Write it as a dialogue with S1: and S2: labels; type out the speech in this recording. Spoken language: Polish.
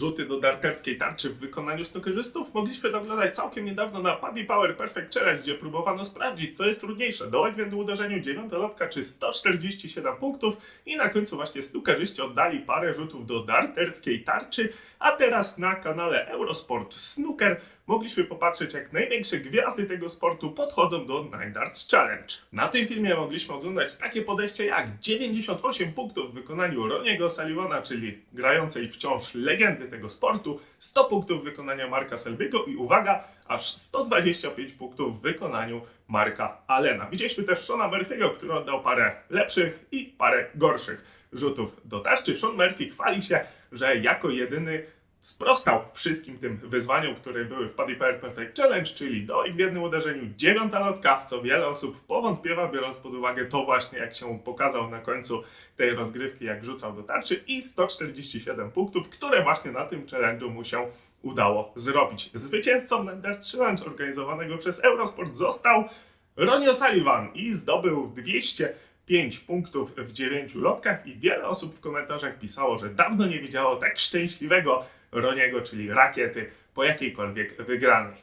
S1: rzuty do darterskiej tarczy w wykonaniu snookerzystów mogliśmy doglądać całkiem niedawno na Paddy Power Perfect Challenge, gdzie próbowano sprawdzić, co jest trudniejsze, dołek w uderzeniu dziewiątolotka czy 147 punktów i na końcu właśnie snookerzyści oddali parę rzutów do darterskiej tarczy, a teraz na kanale Eurosport Snooker mogliśmy popatrzeć, jak największe gwiazdy tego sportu podchodzą do Nine Darts Challenge. Na tym filmie mogliśmy oglądać takie podejście jak 98 punktów w wykonaniu Roniego Sullivana, czyli grającej wciąż legendy tego sportu, 100 punktów w wykonaniu Marka Selby'ego i uwaga, aż 125 punktów w wykonaniu Marka Allena. Widzieliśmy też Shona Murphy'ego, który oddał parę lepszych i parę gorszych rzutów do tarczy. Sean Murphy chwali się, że jako jedyny sprostał wszystkim tym wyzwaniom, które były w Paddy Power Perfect Challenge, czyli do i w jednym uderzeniu dziewiąta lotka, w co wiele osób powątpiewa, biorąc pod uwagę to właśnie, jak się pokazał na końcu tej rozgrywki, jak rzucał do tarczy i 147 punktów, które właśnie na tym challenge'u mu się udało zrobić. Zwycięzcą Nether Challenge organizowanego przez Eurosport został Ronnie O'Sullivan i zdobył 205 punktów w 9 lotkach i wiele osób w komentarzach pisało, że dawno nie widziało tak szczęśliwego Roniego, czyli rakiety, po jakiejkolwiek wygranej.